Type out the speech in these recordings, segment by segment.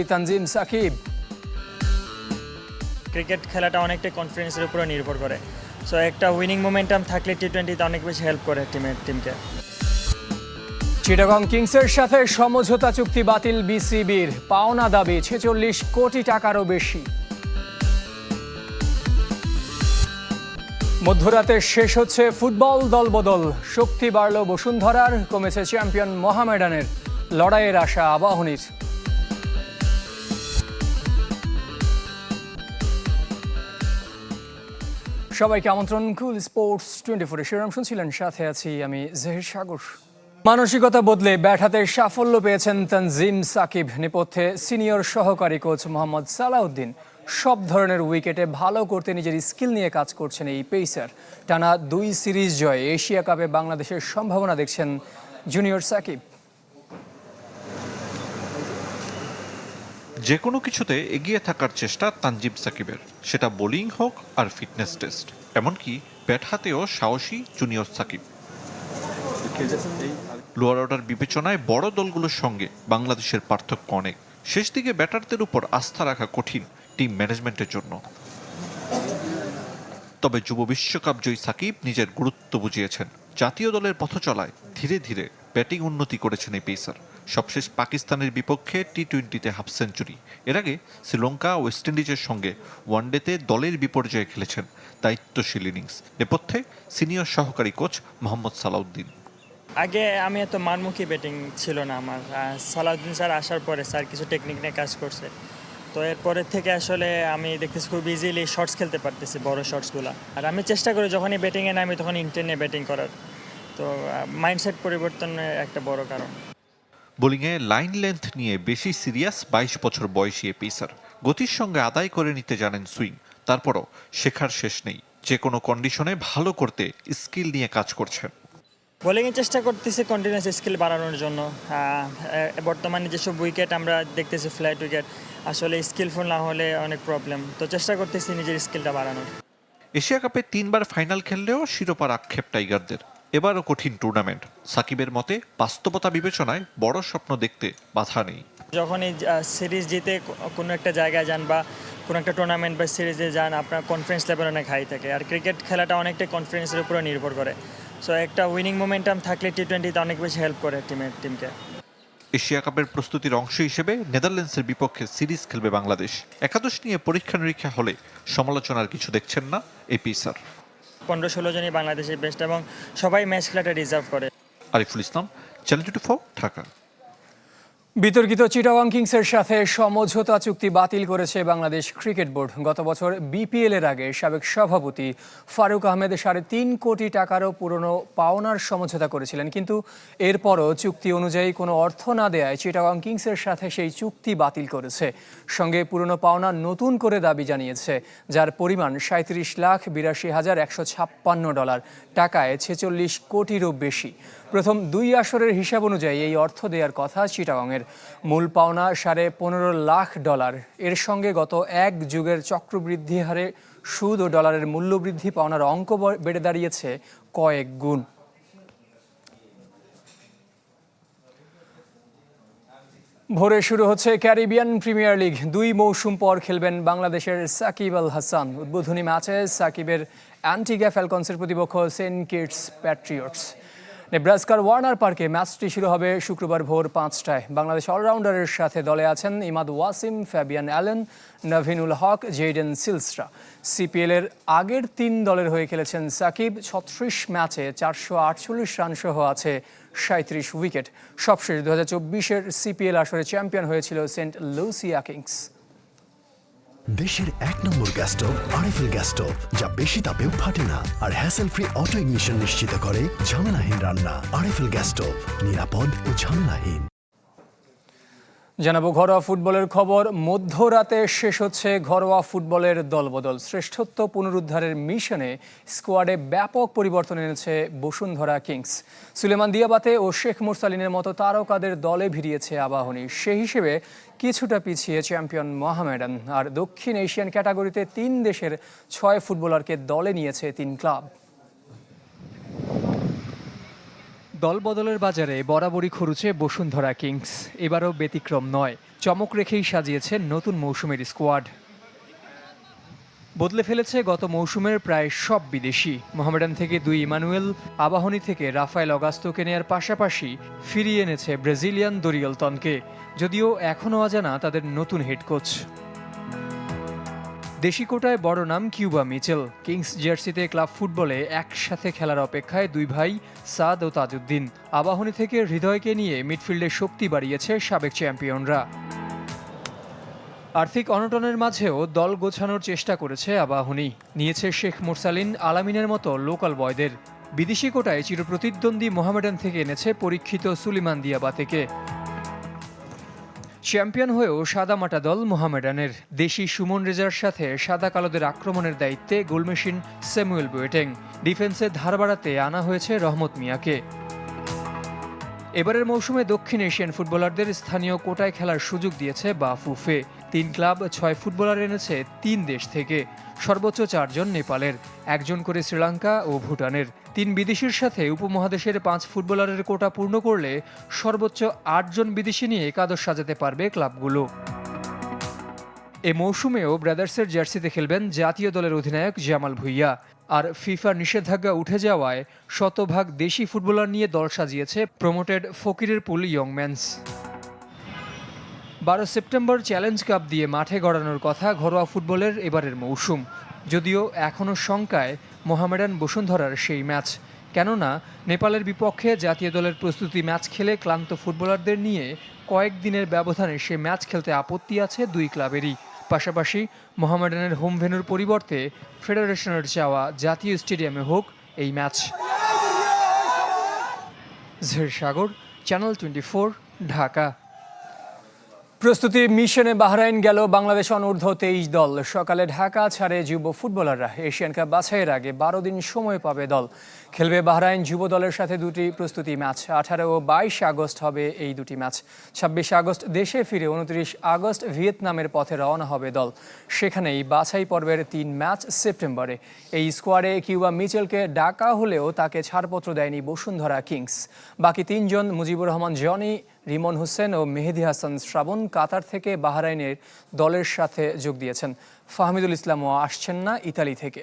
কিংবদন্তি তানজিম সাকিব ক্রিকেট খেলাটা অনেকটা কনফিডেন্সের উপরে নির্ভর করে। সো একটা উইনিং মোমেন্টাম থাকলে টি টোয়েন্টিতে অনেক বেশি হেল্প করে টিমের টিমকে চিটাগং কিংসের সাথে সমঝোতা চুক্তি বাতিল বিসিবির পাওনা দাবি ছেচল্লিশ কোটি টাকারও বেশি। মধ্যরাতে শেষ হচ্ছে ফুটবল দলবদল। শক্তি বাড়ল বসুন্ধরার কমেছে চ্যাম্পিয়ন মোহামেডানের। লড়াইয়ের আশা আবাহনীর। সবাইকে আমন্ত্রণ কুল স্পোর্টস টোয়েন্টি ফোরে শিরোনাম শুনছিলেন, সাথে আছি আমি জহির সাগর। মানসিকতা বদলে ব্যাট হাতে সাফল্য পেয়েছেন তানজিম সাকিব, নেপথ্যে সিনিয়র সহকারী কোচ মোহাম্মদ সালাউদ্দিন। সব ধরনের উইকেটে ভালো করতে নিজের স্কিল নিয়ে কাজ করছেন এই পেসার। টানা দুই সিরিজ জয়ে এশিয়া কাপে বাংলাদেশের সম্ভাবনা দেখছেন জুনিয়র সাকিব। যে কোনো কিছুতে এগিয়ে থাকার চেষ্টা তানজিব সাকিবের। সেটা বোলিং হোক আর ফিটনেস টেস্ট। এমনকি ব্যাট হাতেও সাহসী জুনিয়র সাকিব। লোয়ার অর্ডার বিবেচনায় বড় দলগুলোর সঙ্গে বাংলাদেশের পার্থক্য অনেক। শেষ দিকে ব্যাটারদের উপর আস্থা রাখা কঠিন টিম ম্যানেজমেন্টের জন্য। তবে যুব বিশ্বকাপ জয়ী সাকিব নিজের গুরুত্ব বুঝিয়েছেন। জাতীয় দলের পথ চলায় ধীরে ধীরে ব্যাটিং উন্নতি করেছেন এই পেসার। সবশেষ পাকিস্তানের বিপক্ষে টি টোয়েন্টিতে হাফ সেঞ্চুরি। এর আগে শ্রীলঙ্কা ওয়েস্ট ইন্ডিজের সঙ্গে ওয়ানডেতে দলের বিপর্যয়ে খেলেছেন দায়িত্বশীল ইনিংস। নেপথ্যে সিনিয়র সহকারী কোচ মোহাম্মদ সালাউদ্দিন। আগে আমি এত মানমুখী ব্যাটিং ছিল না আমার। সালাউদ্দিন স্যার আসার পরে স্যার কিছু টেকনিক নিয়ে কাজ করছে। তো এরপরের থেকে আসলে আমি দেখতেছি খুব ইজিলি শর্টস খেলতে পারতেছি, বড় শর্টসগুলো আর আমি চেষ্টা করি যখনই ব্যাটিংয়ে নামি তখন ইন্টেনে ব্যাটিং করার। তো মাইন্ডসেট পরিবর্তনের একটা বড় কারণ। বোলিংয়ে লাইন লেন্থ নিয়ে বেশি সিরিয়াস বাইশ বছর বয়সী এ পেসার। গতির সঙ্গে আদায় করে নিতে জানেন সুইং। তারপরও শেখার শেষ নেই। যে কোনো কন্ডিশনে ভালো করতে স্কিল নিয়ে কাজ করছেন বোলিংয়ের চেষ্টা করতেছি কন্টিনিউয়াস স্কিল বাড়ানোর জন্য। বর্তমানে যেসব উইকেট আমরা দেখতেছি ফ্ল্যাট উইকেট আসলে স্কিলফুল না হলে অনেক প্রবলেম তো চেষ্টা করতেছি নিজের স্কিলটা বাড়ানোর। এশিয়া কাপে তিনবার ফাইনাল খেললেও শিরোপার আক্ষেপ টাইগারদের। এবারও কঠিন টুর্নামেন্ট সাকিবের মতে বাস্তবতা বিবেচনায় বড় স্বপ্ন দেখতে বাধা নেই। যখনই সিরিজ জিতে কোনো একটা জায়গায় যান বা কোনো একটা টুর্নামেন্ট বা সিরিজে যান আপনার কনফিডেন্স লেভেল অনেক হাই থাকে। আর ক্রিকেট খেলাটা অনেকটা কনফিডেন্সের উপরে নির্ভর করে। সো একটা উইনিং মোমেন্টাম থাকলে টি টোয়েন্টিতে অনেক বেশি হেল্প করে টিমের টিমকে এশিয়া কাপের প্রস্তুতির অংশ হিসেবে নেদারল্যান্ডসের বিপক্ষে সিরিজ খেলবে বাংলাদেশ। একাদশ নিয়ে পরীক্ষা নিরীক্ষা হলে সমালোচনার কিছু দেখছেন না এই পেসার পনেরো ষোলো জনই বাংলাদেশের বেস্ট এবং সবাই ম্যাচ খেলাটা রিজার্ভ করে। Ariful Islam channel two four Dhaka. বিতর্কিত চিটাগং কিংসের সাথে সমঝোতা চুক্তি বাতিল করেছে বাংলাদেশ ক্রিকেট বোর্ড। গত বছর বিপিএল এর আগে সাবেক সভাপতি ফারুক আহমেদ সাড়ে তিন কোটি টাকারও পুরনো পাওনার সমঝোতা করেছিলেন। কিন্তু এরপরও চুক্তি অনুযায়ী কোনো অর্থ না দেয়ায় চিটাগং কিংসের সাথে সেই চুক্তি বাতিল করেছে। সঙ্গে পুরনো পাওনা নতুন করে দাবি জানিয়েছে, যার পরিমাণ সাঁত্রিশ লাখ বিরাশি হাজার একশো ছাপ্পান্ন ডলার, টাকায় ছেচল্লিশ কোটিরও বেশি। প্রথম দুই আসরের হিসাব অনুযায়ী এই অর্থ দেওয়ার কথা চিটাগংয়ের মূল পাওনা সাড়ে পনেরো লাখ ডলার। এর সঙ্গে গত এক যুগের চক্রবৃদ্ধি হারে সুদ ও ডলারের মূল্যবৃদ্ধি পাওনার অঙ্ক বেড়ে দাঁড়িয়েছে কয়েক গুণ। ভোরে শুরু হচ্ছে ক্যারিবিয়ান প্রিমিয়ার লিগ। দুই মৌসুম পর খেলবেন বাংলাদেশের সাকিব আল হাসান। উদ্বোধনী ম্যাচে সাকিবের অ্যান্টিগা ফ্যালকনসের প্রতিপক্ষ সেন্ট কিটস প্যাট্রিয়টস। নেব্রাস্কার ওয়ার্নার পার্কে ম্যাচটি শুরু হবে শুক্রবার ভোর পাঁচটায়। বাংলাদেশ অলরাউন্ডারের সাথে দলে আছেন Imad Wasim, Fabian Allen, Navinul Haq, Jayden সিলসরা। CPL এর আগের তিন দলের হয়ে খেলেছেন সাকিব, ছত্রিশ ম্যাচে চারশো আটচল্লিশ রান সহ আছে সাঁত্রিশ উইকেট। সবশেষ দু হাজার চব্বিশের সিপিএল আসরে চ্যাম্পিয়ন হয়েছিল সেন্ট লুসিয়া কিংস। দেশের এক নম্বর gas stove RFL gas stove যা বেশি তাপেও ফাটে না আর হ্যাসেল ফ্রি অটো ইগনিশন নিশ্চিত করে ঝামেলাহীন রান্না। আরএফএল গ্যাস স্টোভ নিরাপদ ও ঝামেলাহীন। জানাব ঘরোয়া ফুটবলের খবর। মধ্যরাতে শেষ হচ্ছে ঘরোয়া ফুটবলের দলবদল। শ্রেষ্ঠত্ব পুনরুদ্ধারের মিশনে স্কোয়াডে ব্যাপক পরিবর্তন এনেছে বসুন্ধরা কিংস। সুলেমান দিয়াবাতে ও শেখ মুরসালিনের মতো তারকাদের দলে ভিড়িয়েছে আবাহনী। সেই হিসেবে কিছুটা পিছিয়ে চ্যাম্পিয়ন মোহামেডান। আর দক্ষিণ এশিয়ান ক্যাটাগরিতে তিন দেশের ছয় ফুটবলারকে দলে নিয়েছে তিন ক্লাব। দল বদলের বাজারে বরাবরই খরুচে বসুন্ধরা কিংস। এবারও ব্যতিক্রম নয়। চমক রেখেই সাজিয়েছে নতুন মৌসুমের স্কোয়াড। বদলে ফেলেছে গত মৌসুমের প্রায় সব বিদেশি। মোহামেডান থেকে দুই ইমানুয়েল, আবাহনী থেকে রাফায়েল অগাস্তোকে নেয়ার পাশাপাশি ফিরিয়ে এনেছে ব্রাজিলিয়ান দরিয়লতনকে। যদিও এখনও অজানা তাদের নতুন হেড কোচ। দেশি কোটায় বড় নাম কিউবা মিচেল। কিংস জার্সিতে ক্লাব ফুটবলে একসাথে খেলার অপেক্ষায় দুই ভাই সাদ ও তাজউদ্দিন। আবাহনী থেকে হৃদয়কে নিয়ে মিডফিল্ডে শক্তি বাড়িয়েছে সাবেক চ্যাম্পিয়নরা। আর্থিক অনটনের মাঝেও দল গোছানোর চেষ্টা করেছে আবাহনী। নিয়েছে শেখ মুরসালিন আলামিনের মতো লোকাল বয়দের। বিদেশি কোটায় চিরপ্রতিদ্বন্দ্বী মোহামেডান থেকে এনেছে পরীক্ষিত সুলিমান দিয়াবাতেকে। চ্যাম্পিয়ন হয়েও সাদামাটা দল মোহামেডানের দেশি সুমন রেজার সাথে সাদা কালোদের আক্রমণের দায়িত্বে গোলমেশিন স্যামুয়েল বুয়েটেং। ডিফেন্সে ধার বাড়াতে আনা হয়েছে রহমত মিয়াকে। এবারের মৌসুমে দক্ষিণ এশিয়ান ফুটবলারদের স্থানীয় কোটায় খেলার সুযোগ দিয়েছে বাফুফে। তিন ক্লাব, ছয় ফুটবলার এনেছে তিন দেশ থেকে। সর্বোচ্চ চারজন নেপালের, একজন করে শ্রীলঙ্কা ও ভুটানের। তিন বিদেশির সাথে উপমহাদেশের পাঁচ ফুটবলারের কোটা পূর্ণ করলে সর্বোচ্চ আটজন বিদেশি নিয়ে একাদশ সাজাতে পারবে ক্লাবগুলো। এ মৌসুমেও ব্রাদার্সের জার্সিতে খেলবেন জাতীয় দলের অধিনায়ক জামাল ভুইয়া। আর ফিফার নিষেধাজ্ঞা উঠে যাওয়ায় শতভাগ দেশি ফুটবলার নিয়ে দল সাজিয়েছে প্রমোটেড ফকিরের পুল ইয়ংম্যানস। বারো সেপ্টেম্বর চ্যালেঞ্জ কাপ দিয়ে মাঠে গড়ানোর কথা ঘরোয়া ফুটবলের এবারের মৌসুম। যদিও এখনও শঙ্কায় মোহামেডান বসুন্ধরার সেই ম্যাচ। কেননা, নেপালের বিপক্ষে জাতীয় দলের প্রস্তুতি ম্যাচ খেলে ক্লান্ত ফুটবলারদের নিয়ে কয়েকদিনের ব্যবধানে সে ম্যাচ খেলতে আপত্তি আছে দুই ক্লাবেরই। পাশাপাশি মোহামেডানের হোম ভেনুর পরিবর্তে ফেডারেশনের চাওয়া জাতীয় স্টেডিয়ামে হোক এই ম্যাচ। ঝের সাগর, চ্যানেল টোয়েন্টি ঢাকা। প্রস্তুতি মিশনে বাহরাইন গেল বাংলাদেশ অনূর্ধ্ব তেইশ দল। সকালে ঢাকা ছাড়ে যুব ফুটবলাররা। এশিয়ান কাপ বাছাইয়ের আগে বারো দিন সময় পাবে দল। খেলবে বাহরাইন যুব দলের সাথে দুটি প্রস্তুতি ম্যাচ। আঠারো ও বাইশ আগস্ট হবে এই দুটি ম্যাচ। ছাব্বিশ আগস্ট দেশে ফিরে উনত্রিশ আগস্ট ভিয়েতনামের পথে রওনা হবে দল। সেখানেই বাছাই পর্বের তিন ম্যাচ সেপ্টেম্বরে। এই স্কোয়াডে কিউবা মিচেলকে ডাকা হলেও তাকে ছাড়পত্র দেয়নি বসুন্ধরা কিংস। বাকি তিনজন মুজিবুর রহমান, জনি রিমন হোসেন ও মেহেদি হাসান শ্রাবণ কাতার থেকে বাহরাইনের দলের সাথে যোগ দিয়েছেন। ফাহমিদুল ইসলামও আসছেন না ইতালি থেকে।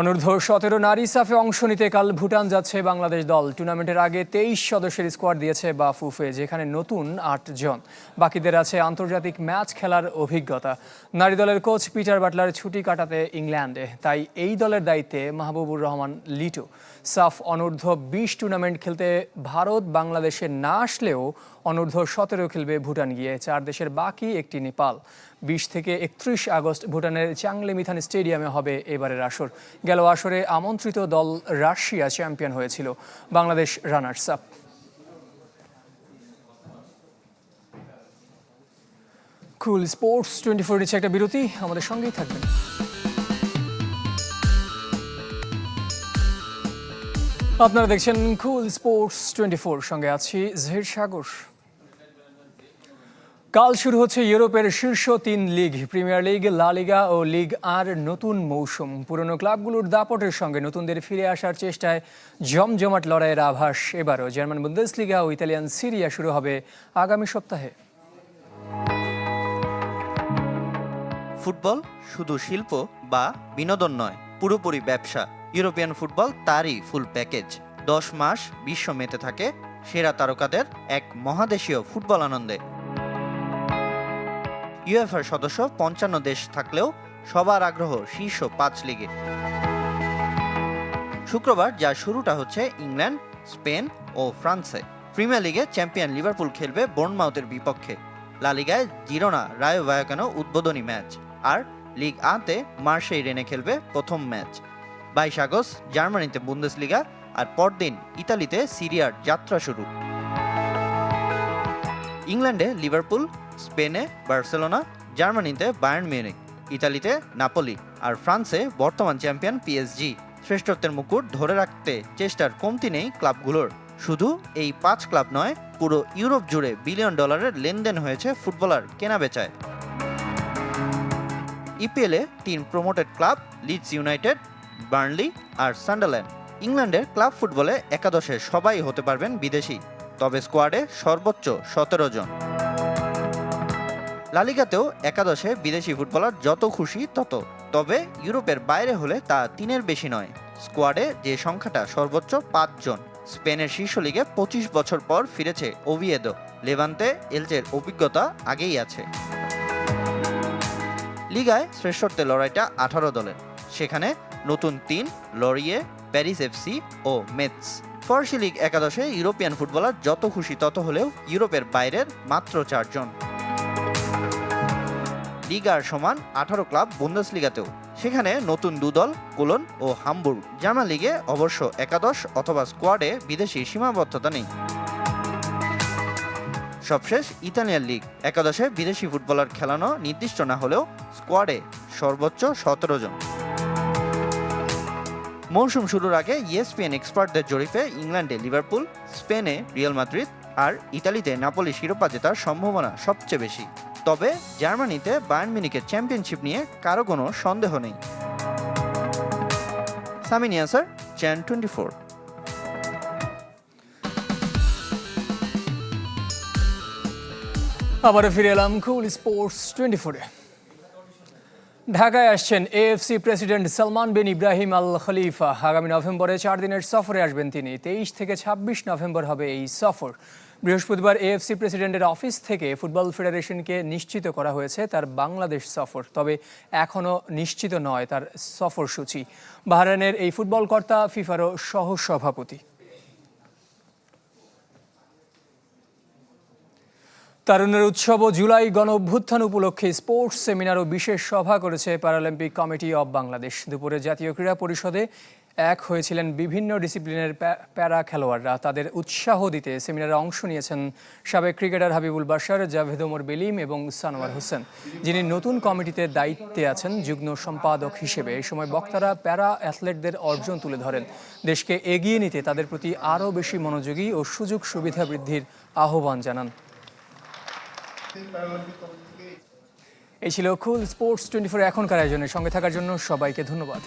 অনূর্ধ্ব সতেরো নারী সাফে অংশ নিতে কাল ভুটান যাচ্ছে বাংলাদেশ দল। টুর্নামেন্টের আগে তেইশ সদস্যের স্কোয়াড দিয়েছে বাফুফে, যেখানে নতুন আট জন। বাকিদের আছে আন্তর্জাতিক ম্যাচ খেলার অভিজ্ঞতা। নারী দলের কোচ পিটার বাটলার ছুটি কাটাতে ইংল্যান্ডে। তাই এই দলের দায়িত্বে মাহবুবুর রহমান, লিটু। সাফ অনূর্ধ্ব বিশ টুর্নামেন্ট খেলতে ভারত বাংলাদেশে না আসলেও অনূর্ধ্ব সতেরো খেলবে ভুটান গিয়ে। চার দেশের বাকি একটি নেপাল। বিশ থেকে একত্রিশ আগস্ট ভুটানের চাংলে মিথান স্টেডিয়ামে হবে এবারের আসর। গেল আসরে আমন্ত্রিত দল রাশিয়া চ্যাম্পিয়ন হয়েছিল, Bangladesh runners up. Cool sports twenty four নিচ্ছে একটা বিরতি, আমাদের সঙ্গেই থাকবেন। আপনারা দেখছেন কুল স্পোর্টস টোয়েন্টি ফোর, সঙ্গে আছি জহির সাগর। কাল শুরু হচ্ছে ইউরোপের শীর্ষ তিন লিগ, প্রিমিয়ার লিগ, লা লিগা ও লিগ আর নতুন মৌসুম। পুরনো ক্লাবগুলোর দাপটের সঙ্গে নতুনদের ফিরে আসার চেষ্টায় জমজমাট লড়াইয়ের আভাস এবারও। জার্মান বুন্দেসলিগা ও ইতালিয়ান সিরিয়া শুরু হবে আগামী সপ্তাহে। ফুটবল শুধু শিল্প বা বিনোদন নয়, পুরোপুরি ব্যবসা। ইউরোপিয়ান ফুটবল তারই ফুল প্যাকেজ। দশ মাস বিশ্ব মেতে থাকে সেরা তারকাদের এক মহাদেশীয় ফুটবল আনন্দে। ইউএফআর সদস্য, পঞ্চান্ন দেশ থাকলেও সবার আগ্রহ শীর্ষ পাঁচ লিগে। শুক্রবার, যার শুরুটা হচ্ছে ইংল্যান্ড, স্পেন ও ফ্রান্সে। প্রিমিয়ার লিগে চ্যাম্পিয়ন লিভারপুল খেলবে বোর্নমাউথের বিপক্ষে। লা লিগায় জিরোনা, রায় ভায়াকানো উদ্বোধনী ম্যাচ। আর লিগ আতে মার্সেই রেনে খেলবে প্রথম ম্যাচ। বাইশ আগস্ট, জার্মানিতে বুন্দেসলিগা আর পরদিন ইতালিতে সিরিয়ার যাত্রা শুরু। ইংল্যান্ডে লিভারপুল স্পেনে, বার্সেলোনা, জার্মানিতে বায়ার্ন মিউনিক ইতালিতে নাপোলি আর ফ্রান্সে বর্তমান চ্যাম্পিয়ন পিএসজি। শ্রেষ্ঠত্বের মুকুট ধরে রাখতে চেষ্টার কমতি নেই ক্লাবগুলোর। শুধু এই পাঁচ ক্লাব নয়, পুরো ইউরোপ জুড়ে বিলিয়ন ডলারের লেনদেন হয়েছে ফুটবলার কেনা কেনাবেচায় ইপিএলে তিন promoted club, Leeds United, Burnley আর সান্ডারল্যান্ড। ইংল্যান্ডের ক্লাব ফুটবলে একাদশে সবাই হতে পারবেন বিদেশি, তবে স্কোয়াডে সর্বোচ্চ সতেরো জন। লালিগাতেও একাদশে বিদেশি ফুটবলার যত খুশি তত। তবে ইউরোপের বাইরে হলে তা তিনের বেশি নয়। স্কোয়াডে যে সংখ্যাটা সর্বোচ্চ পাঁচজন স্পেনের শীর্ষ লিগে পঁচিশ বছর পর ফিরেছে ওভিয়েদো। লেভান্তে এলচের অভিজ্ঞতা আগেই আছে। লিগায় শ্রেষ্ঠত্বের লড়াইটা আঠারো দলের। সেখানে নতুন তিন লরিয়ে, প্যারিস এফসি ও মেটস ফরাসি লিগ একাদশে ইউরোপিয়ান ফুটবলার যত খুশি তত হলেও ইউরোপের বাইরের মাত্র চারজন। লিগার সমান আঠারো ক্লাব বুন্দেসলিগাতেও। সেখানে নতুন দুদল কোলন ও হামবুর্গ। জার্মান লিগে অবশ্য একাদশ অথবা স্কোয়াডে বিদেশি সীমাবদ্ধতা নেই। সবশেষ ইতালিয়ান লিগ। একাদশে বিদেশি ফুটবলার খেলানো নির্দিষ্ট না হলেও স্কোয়াডে সর্বোচ্চ সতেরো জন। মৌসুম শুরুর আগে ইএসপিএন এক্সপার্টদের জরিপে ইংল্যান্ডে লিভারপুল, স্পেনে রিয়াল মাদ্রিদ আর ইতালিতে নাপোলি শিরোপা জেতার সম্ভাবনা সবচেয়ে বেশি। তবে জার্মানিতে বায়ার্ন মিনিকের চ্যাম্পিয়নশিপ নিয়ে কারও কোনো সন্দেহ নেই। Samin Yasar channel twenty four. আবারও ফিরে এলাম কুল স্পোর্টস টোয়েন্টি ফোরে ঢাকায় আসছেন AFC president Salman bin Ibrahim Al Khalifa. আগামী নভেম্বরে চার দিনের সফরে আসবেন তিনি। তেইশ থেকে ছাব্বিশ নভেম্বর হবে এই সফর। বৃহস্পতিবার এএফসি প্রেসিডেন্টের অফিস থেকে ফুটবল ফেডারেশনকে নিশ্চিত করা হয়েছে তার বাংলাদেশ সফর। তবে এখনও নিশ্চিত নয় তার সফরসূচি বাহরাইনের এই ফুটবল কর্তা ফিফারও সহ সভাপতি তারুণের উৎসব ও জুলাই গণ অভ্যুত্থান উপলক্ষে স্পোর্টস সেমিনার ও বিশেষ সভা করেছে প্যারালিম্পিক কমিটি অব বাংলাদেশ। দুপুরে জাতীয় ক্রীড়া পরিষদে এক হয়েছিলেন বিভিন্ন ডিসিপ্লিনের প্যারা খেলোয়াড়রা। তাদের উৎসাহ দিতে সেমিনারে অংশ নিয়েছেন সাবেক ক্রিকেটার হাবিবুল বাশার, জাভেদ ওমর বেলিম এবং সানোয়ার হোসেন। যিনি নতুন কমিটিতে দায়িত্বে আছেন যুগ্ম সম্পাদক হিসেবে। এই সময় বক্তারা প্যারা অ্যাথলেটদের অর্জন তুলে ধরেন। দেশকে এগিয়ে নিতে তাদের প্রতি আরও বেশি মনোযোগী ও সুযোগ সুবিধা বৃদ্ধির আহ্বান জানান। এই ছিল কুল স্পোর্টস টোয়েন্টি ফোর এখনকার আয়োজনের। সঙ্গে থাকার জন্য সবাইকে ধন্যবাদ।